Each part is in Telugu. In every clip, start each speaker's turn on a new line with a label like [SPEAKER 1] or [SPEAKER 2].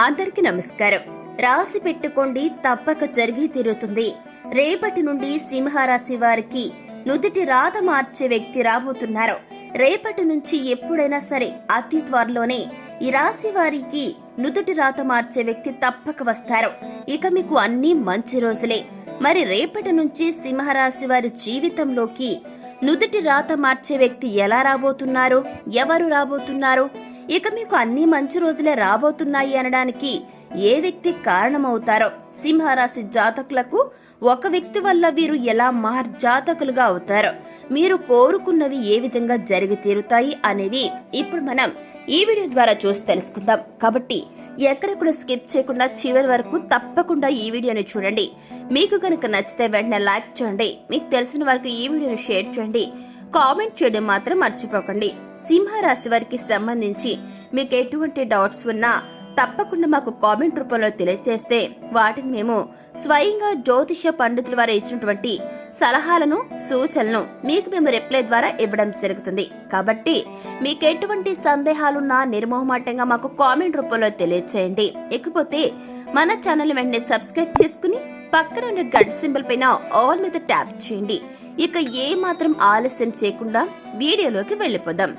[SPEAKER 1] అందరికీ నమస్కారం. రాసి పెట్టుకోండి తప్పక జరిగి తీరుతుంది. రేపటి నుండి సింహరాశి వారికి నుదుటి రాత మార్చే వ్యక్తి రాబోతున్నారు. రేపటి నుంచి ఎప్పుడైనా సరే అతి త్వరలోనే ఈ రాశి వారికి నుదుటి రాత మార్చే వ్యక్తి తప్పక వస్తారు. ఇక మీకు అన్ని మంచి రోజులే. మరి రేపటి నుంచి సింహరాశి వారి జీవితంలోకి నుదుటి రాత మార్చే వ్యక్తి ఎలా రాబోతున్నారు? ఎవరు రాబోతున్నారు? ఇక మీకు అన్ని మంచి రోజులే రాబోతున్నాయి అనడానికి ఏ వ్యక్తి కారణమవుతారో సింహరాశి జాతకులకు ఒక వ్యక్తి వల్ల వీరు ఎలా మార్ జాతకులుగా అవుతారో మీరు కోరుకున్నవి ఏ విధంగా జరిగి తీరుతాయి అనేవి ఇప్పుడు మనం ఈ వీడియో ద్వారా చూసి తెలుసుకుందాం. కాబట్టి ఎక్కడెక్కడ స్కిప్ చేయకుండా చివరి వరకు తప్పకుండా ఈ వీడియోని చూడండి. మీకు కనుక నచ్చితే వెంటనే లైక్ చేయండి. మీకు తెలిసిన వారికి ఈ వీడియోని షేర్ చేయండి. కామెంట్ చేయడం మాత్రం మర్చిపోకండి. సింహరాశి వారికి సంబంధించి మీకు ఎటువంటి డౌట్స్ ఉన్నా తప్పకుండా మాకు కామెంట్ రూపంలో తెలియజేస్తే వాటిని మేము స్వయంగా జ్యోతిష పండితుల వారు ఇచ్చినటువంటి సలహాలను సూచనలను మీకు మేము రిప్లై ద్వారా ఇవ్వడం జరుగుతుంది. కాబట్టి మీకు ఎటువంటి సందేహాలున్నా నిర్మోహమాటంగా మాకు కామెంట్ రూపంలో తెలియజేయండి ఇకపోతే మన ఛానల్ వెంటనే సబ్స్క్రైబ్ చేసుకుని పక్కన ఉన్న గంట సింబల్ పైన ఆల్ మీద ట్యాప్ చేయండి. ఇక ఏ మాత్రం ఆలస్యం చేయకుండా వీడియోలోకి వెళ్ళిపోదాం.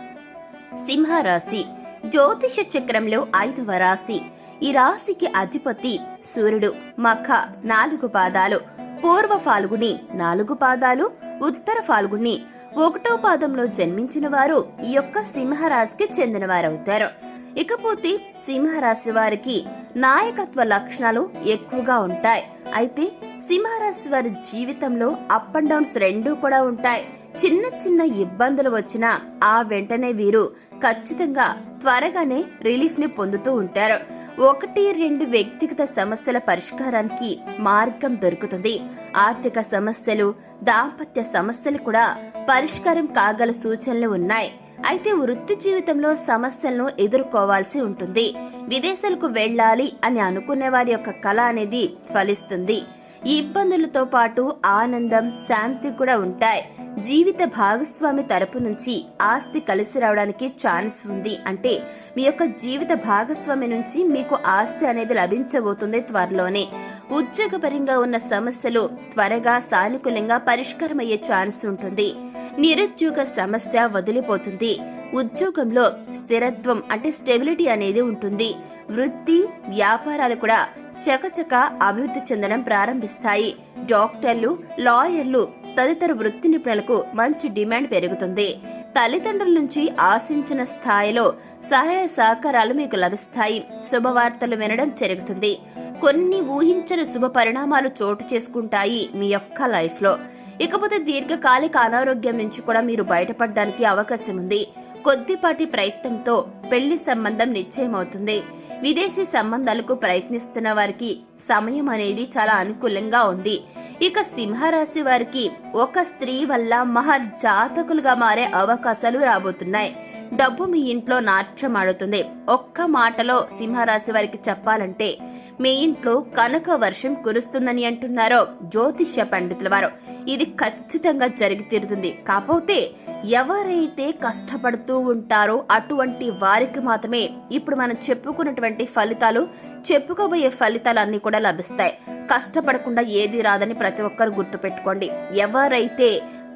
[SPEAKER 1] సింహరాశి జ్యోతిష చక్రంలో ఐదవ రాశి. ఈ రాశికి అధిపతి సూర్యుడు. మఖ నాలుగు పాదాలు. పూర్వ ఫాల్గుని నాలుగు పాదాలు. ఉత్తర ఫాల్గుని ఒకటో పాదంలో జన్మించిన వారు ఈ యొక్క సింహరాశికి చెందిన వారవుతారు ఇకపోతే సింహరాశి వారికి నాయకత్వ లక్షణాలు ఎక్కువగా ఉంటాయి. అయితే సింహరాశి వారి జీవితంలో అప్ అండ్ డౌన్స్ రెండూ కూడా ఉంటాయి. చిన్న చిన్న ఇబ్బందులు వచ్చినా ఆ వెంటనే వీరు ఖచ్చితంగా త్వరగానే రిలీఫ్ని పొందుతూ ఉంటారు. ఒకటి రెండు వ్యక్తిగత సమస్యల పరిష్కారానికి మార్గం దొరుకుతుంది. ఆర్థిక సమస్యలు దాంపత్య సమస్యలు కూడా పరిష్కారం కాగల సూచనలు ఉన్నాయి. అయితే వృత్తి జీవితంలో సమస్యలను ఎదుర్కోవాల్సి ఉంటుంది. విదేశాలకు వెళ్ళాలి అని అనుకునే వారి యొక్క కళ అనేది ఫలిస్తుంది. ఈ ఇబ్బందులతో పాటు ఆనందం శాంతి కూడా ఉంటాయి. జీవిత భాగస్వామి తరపు నుంచి ఆస్తి కలిసి రావడానికి ఛాన్స్ ఉంది. అంటే మీ యొక్క జీవిత భాగస్వామి నుంచి మీకు ఆస్తి అనేది లభించబోతుంది త్వరలోనే. ఉద్యోగపరంగా ఉన్న సమస్యలు త్వరగా సానుకూలంగా పరిష్కారమయ్యే ఛాన్స్ ఉంటుంది. నిరుద్యోగ సమస్య వదిలిపోతుంది. ఉద్యోగంలో స్థిరత్వం అంటే స్టెబిలిటీ అనేది ఉంటుంది. వృత్తి వ్యాపారాలు కూడా చకచక అభివృద్ధి చెందడం ప్రారంభిస్తాయి. డాక్టర్లు లాయర్లు తదితర వృత్తి నిపుణులకు మంచి డిమాండ్ పెరుగుతుంది. తల్లిదండ్రుల నుంచి ఆశించిన స్థాయిలో సహాయ సహకారాలు మీకు లభిస్తాయి. శుభవార్తలు వినడం జరుగుతుంది. కొన్ని ఊహించని శుభ పరిణామాలు చోటు చేసుకుంటాయి మీ యొక్క లైఫ్లో ఇకపోతే దీర్ఘకాలిక అనారోగ్యం నుంచి కూడా మీరు బయటపడడానికి అవకాశం ఉంది. కొద్దిపాటి ప్రయత్నంతో పెళ్ళి సంబంధం నిశ్చయమవుతుంది. విదేశీ సంబంధాలకు ప్రయత్నిస్తున్న వారికి సమయం అనేది చాలా అనుకూలంగా ఉంది. ఇక సింహరాశి వారికి ఒక స్త్రీ వల్ల మహర్ జాతకులుగా మారే అవకాశాలు రాబోతున్నాయి. డబ్బు మీ ఇంట్లో నాట్యం ఆడుతుంది. ఒక్క మాటలో సింహరాశి వారికి చెప్పాలంటే మీ ఇంట్లో కనక వర్షం కురుస్తుందని అంటున్నారో జ్యోతిష్య పండితుల వారు. ఇది ఖచ్చితంగా జరిగి తీరుతుంది. కాకపోతే ఎవరైతే కష్టపడుతూ ఉంటారో అటువంటి వారికి మాత్రమే ఇప్పుడు మనం చెప్పుకున్నటువంటి ఫలితాలు చెప్పుకోబోయే ఫలితాలన్నీ కూడా లభిస్తాయి. కష్టపడకుండా ఏది రాదని ప్రతి ఒక్కరు గుర్తుపెట్టుకోండి. ఎవరైతే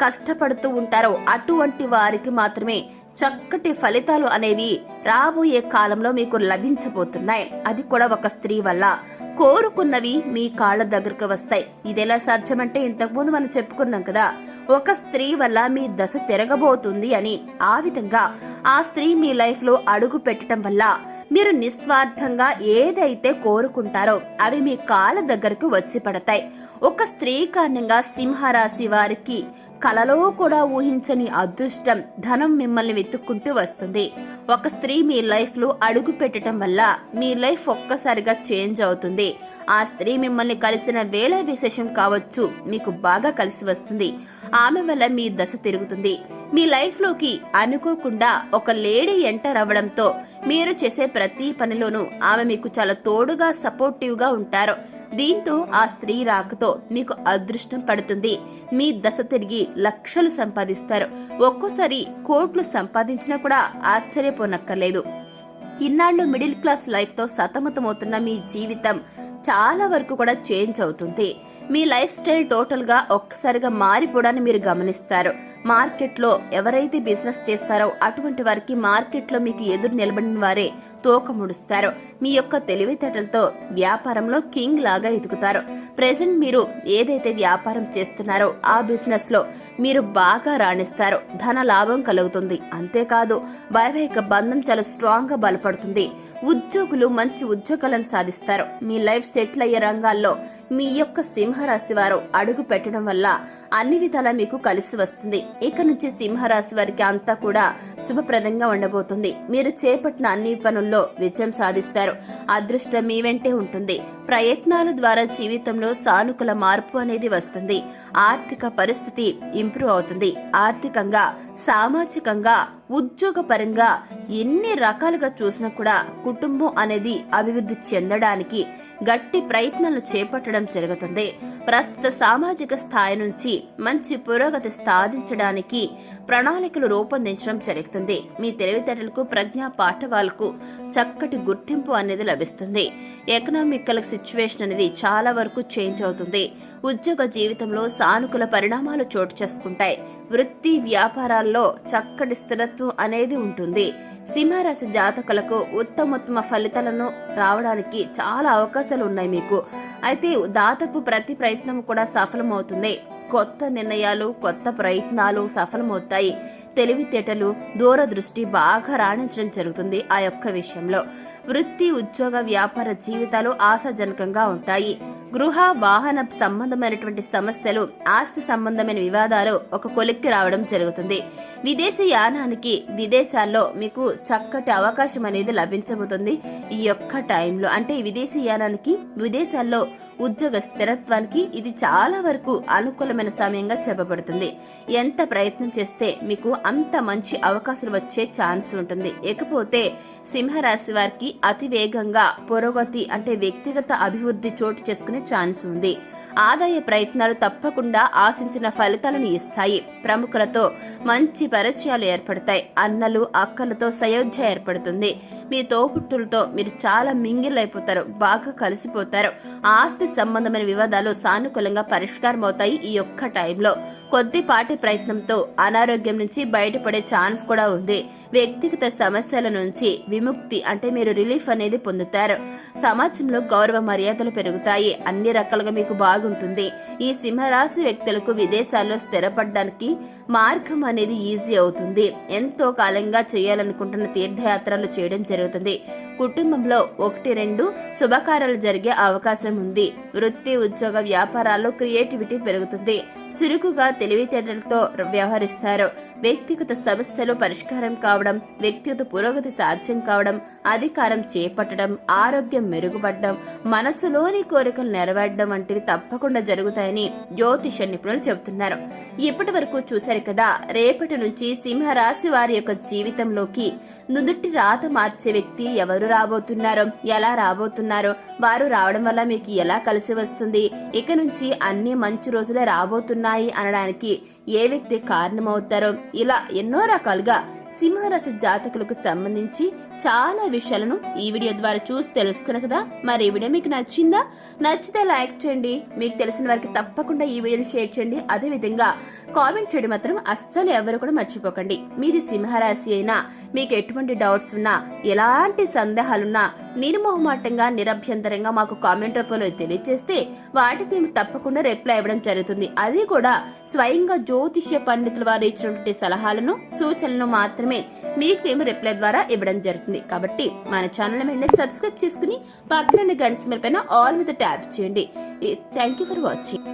[SPEAKER 1] కష్టపడుతూ ఉంటారో అటువంటి వారికి మాత్రమే చక్కటి ఫలితాలు అనేవి రాబోయే కాలంలో మీకు లభించబోతున్నాయి. అది కూడా ఒక స్త్రీ వల్ల. కోరుకున్నవి మీ కాళ్ళ దగ్గరకు వస్తాయి. ఇది ఎలా సాధ్యమంటే ఇంతకుముందు మనం చెప్పుకున్నాం కదా ఒక స్త్రీ వల్ల మీ దశ తిరగబోతుంది అని. ఆ విధంగా ఆ స్త్రీ మీ లైఫ్లో అడుగు పెట్టడం వల్ల మీరు నిస్వార్థంగా ఏదైతే కోరుకుంటారో అవి మీ కాళ్ళ దగ్గరకు వచ్చి పడతాయి. ఒక స్త్రీ కారణంగా సింహరాశి వారికి కలలో కూడా ఊహించని అదృష్టం ధనం మిమ్మల్ని వెతుక్కుంటూ వస్తుంది. ఒక స్త్రీ మీ లైఫ్లో అడుగు పెట్టడం వల్ల మీ లైఫ్ ఒక్కసారిగా చేంజ్ అవుతుంది. ఆ స్త్రీ మిమ్మల్ని కలిసిన వేళ విశేషం కావచ్చు మీకు బాగా కలిసి వస్తుంది. ఆమె వల్ల మీ దశ తిరుగుతుంది. మీ లైఫ్లోకి అనుకోకుండా ఒక లేడీ ఎంటర్ అవ్వడంతో మీరు చేసే ప్రతి పనిలోనూ ఆమె మీకు చాలా తోడుగా సపోర్టివ్గా ఉంటారు. దీంతో ఆ స్త్రీ రాకతో మీకు అదృష్టం పడుతుంది. మీ దశ తిరిగి లక్షలు సంపాదిస్తారు. ఒక్కోసారి కోట్లు సంపాదించినా కూడా ఆశ్చర్యపోనక్కర్లేదు. ఇన్నాళ్ళు మిడిల్ క్లాస్ లైఫ్తో సతమతమవుతున్న మీ జీవితం చాలా వరకు కూడా చేంజ్ అవుతుంది. మీ లైఫ్ స్టైల్ టోటల్గా ఒక్కసారిగా మారిపోవడాన్ని మీరు గమనిస్తారు. మార్కెట్లో ఎవరైతే బిజినెస్ చేస్తారో అటువంటి వారికి మార్కెట్లో మీకు ఎదురు నిలబడిన వారే తోక ముడుస్తారు. మీ యొక్క తెలివితేటలతో వ్యాపారంలో కింగ్ లాగా ఎదుగుతారు. ప్రెసెంట్ మీరు ఏదైతే వ్యాపారం చేస్తున్నారో ఆ బిజినెస్లో మీరు బాగా రాణిస్తారు. ధన లాభం కలుగుతుంది. అంతేకాదు వైవాహిక బంధం చాలా స్ట్రాంగ్గా బలపడుతుంది. ఉద్యోగులు మంచి ఉద్యోగాలను సాధిస్తారు. మీ లైఫ్ సెటిల్ అయ్యే రంగాల్లో మీ యొక్క సింహరాశి వారు అడుగు పెట్టడం వల్ల అన్ని విధాలా మీకు కలిసి వస్తుంది. ఇక నుంచి సింహరాశి వారికి అంతా కూడా శుభప్రదంగా ఉండబోతుంది. మీరు చేపట్టిన అన్ని పనుల్లో విజయం సాధిస్తారు. అదృష్టం మీ వెంటే ఉంటుంది. ప్రయత్నాల ద్వారా జీవితంలో సానుకూల మార్పు అనేది వస్తుంది. ఆర్థిక పరిస్థితి ఇంప్రూవ్ అవుతుంది. ఆర్థికంగా సామాజికంగా ఉద్యోగపరంగా ఎన్ని రకాలుగా చూసినా కూడా కుటుంబం అనేది అభివృద్ధి చెందడానికి గట్టి ప్రయత్నాలు చేపట్టడం జరుగుతుంది. ప్రస్తుత సామాజిక స్థాయి నుంచి మంచి పురోగతి సాధించడానికి ప్రణాళికలు రూపొందించడం జరుగుతుంది. మీ తెలివితేటలకు ప్రజ్ఞా పాఠవాలకు చక్కటి గుర్తింపు అనేది లభిస్తుంది. ఎకనామికల్ సిచ్యువేషన్ అనేది చాలా వరకు చేంజ్ అవుతుంది. ఉద్యోగ జీవితంలో సానుకూల పరిణామాలు చోటు చేసుకుంటాయి. వృత్తి వ్యాపారాల్లో చక్కటి స్థిరత్వం అనేది ఉంటుంది. సింహరాశి జాతకులకు ఉత్తమోత్తమ ఫలితాలను రావడానికి చాలా అవకాశాలు ఉన్నాయి మీకు. అయితే దాతపు ప్రతి ప్రయత్నం కూడా సఫలమవుతుంది. కొత్త నిర్ణయాలు కొత్త ప్రయత్నాలు సఫలమవుతాయి. తెలివితేటలు దూరదృష్టి బాగా రాణించడం జరుగుతుంది ఆ యొక్క విషయంలో. వృత్తి ఉద్యోగ వ్యాపార జీవితాలు ఆశాజనకంగా ఉంటాయి. గృహ వాహన సంబంధమైనటువంటి సమస్యలు ఆస్తి సంబంధమైన వివాదాలు ఒక కొలిక్కి రావడం జరుగుతుంది. విదేశీ యానానికి విదేశాల్లో మీకు చక్కటి అవకాశం అనేది లభించబోతుంది ఈ యొక్క టైంలో. అంటే విదేశీ యానానికి విదేశాల్లో ఉద్యోగ స్థిరత్వానికి ఇది చాలా వరకు అనుకూలమైన సమయంగా చెప్పబడుతుంది. ఎంత ప్రయత్నం చేస్తే మీకు అంత మంచి అవకాశాలు వచ్చే ఛాన్స్ ఉంటుంది. ఇకపోతే సింహరాశి వారికి అతి వేగంగా పురోగతి అంటే వ్యక్తిగత అభివృద్ధి చోటు చేసుకునే ఛాన్స్ ఉంది. ఆదాయ ప్రయత్నాలు తప్పకుండా ఆశించిన ఫలితాలను ఇస్తాయి. ప్రముఖులతో మంచి పరిచయాలు ఏర్పడతాయి. అన్నలు అక్కలతో సయోధ్య ఏర్పడుతుంది. మీ తోబుట్టులతో మీరు చాలా మింగిల్ అయిపోతారు బాగా కలిసిపోతారు. ఆస్తి సంబంధమైన వివాదాలు సానుకూలంగా పరిష్కారం అవుతాయి ఈ ఒక్క టైంలో. కొద్దిపాటి ప్రయత్నంతో అనారోగ్యం నుంచి బయటపడే ఛాన్స్ కూడా ఉంది. వ్యక్తిగత సమస్యల నుంచి విముక్తి అంటే మీరు రిలీఫ్ అనేది పొందుతారు. సమాజంలో గౌరవ మర్యాదలు పెరుగుతాయి. అన్ని రకాలుగా మీకు బాగుంటుంది. ఈ సింహరాశి వ్యక్తులకు విదేశాల్లో స్థిరపడడానికి మార్గం అనేది ఈజీ అవుతుంది. ఎంతో కాలంగా చేయాలనుకుంటున్న తీర్థయాత్రలు చేయడం జరుగుతుంది జరుగుతుంది. కుటుంబంలో ఒకటి రెండు శుభకార్యాలు జరిగే అవకాశం ఉంది. వృత్తి ఉద్యోగ వ్యాపారాల్లో క్రియేటివిటీ పెరుగుతుంది. చురుకుగా తెలివితేటలతో వ్యవహరిస్తారు. వ్యక్తిగత సమస్యలు పరిష్కారం కావడం వ్యక్తిగత పురోగతి సాధ్యం కావడం అధికారం చేపట్టడం ఆరోగ్యం మెరుగుపడడం మనసులోని కోరికలు నెరవేరడం వంటివి తప్పకుండా జరుగుతాయని జ్యోతిష నిపుణులు చెబుతున్నారు. ఇప్పటి వరకు చూశారు కదా రేపటి నుంచి సింహరాశి వారి యొక్క జీవితంలోకి నుదుటి రాత మార్చే వ్యక్తి ఎవరు? రాబోతున్నారో ఎలా రాబోతున్నారో వారు రావడం వల్ల మీకు ఎలా కలిసి వస్తుంది? ఇక నుంచి అన్ని మంచి రోజులే రాబోతున్నాయి అనడానికి ఏ వ్యక్తి కారణమవుతారో ఇలా ఎన్నో రకాలుగా సింహరాశి జాతకులకు సంబంధించి చాలా విషయాలను ఈ వీడియో ద్వారా చూసి తెలుసుకున్న కదా? మరి ఈ వీడియో మీకు నచ్చిందా? నచ్చితే లైక్ చేయండి. మీకు తెలిసిన వారికి తప్పకుండా ఈ వీడియోని షేర్ చేయండి. అదే విధంగా కామెంట్ చేయడం మాత్రం అస్సలు ఎవరు కూడా మర్చిపోకండి. మీది సింహరాశి అయినా మీకు ఎటువంటి డౌట్స్ ఉన్నా ఎలాంటి సందేహాలున్నా నిర్మోహమాటంగా నిరభ్యంతరంగా మాకు కామెంట్ రూపంలో తెలియజేస్తే వాటికి మేము తప్పకుండా రిప్లై ఇవ్వడం జరుగుతుంది. అది కూడా స్వయంగా జ్యోతిష్య పండితుల వారు ఇచ్చినటువంటి సలహాలను సూచనలను మాత్రమే మీకు మేము రిప్లై ద్వారా ఇవ్వడం జరుగుతుంది. కాబట్టి మన ఛానల్ వెంటనే సబ్స్క్రైబ్ చేసుకుని పక్కన గడిసిన పైన ఆల్ మీద ట్యాప్ చేయండి. Thank you for watching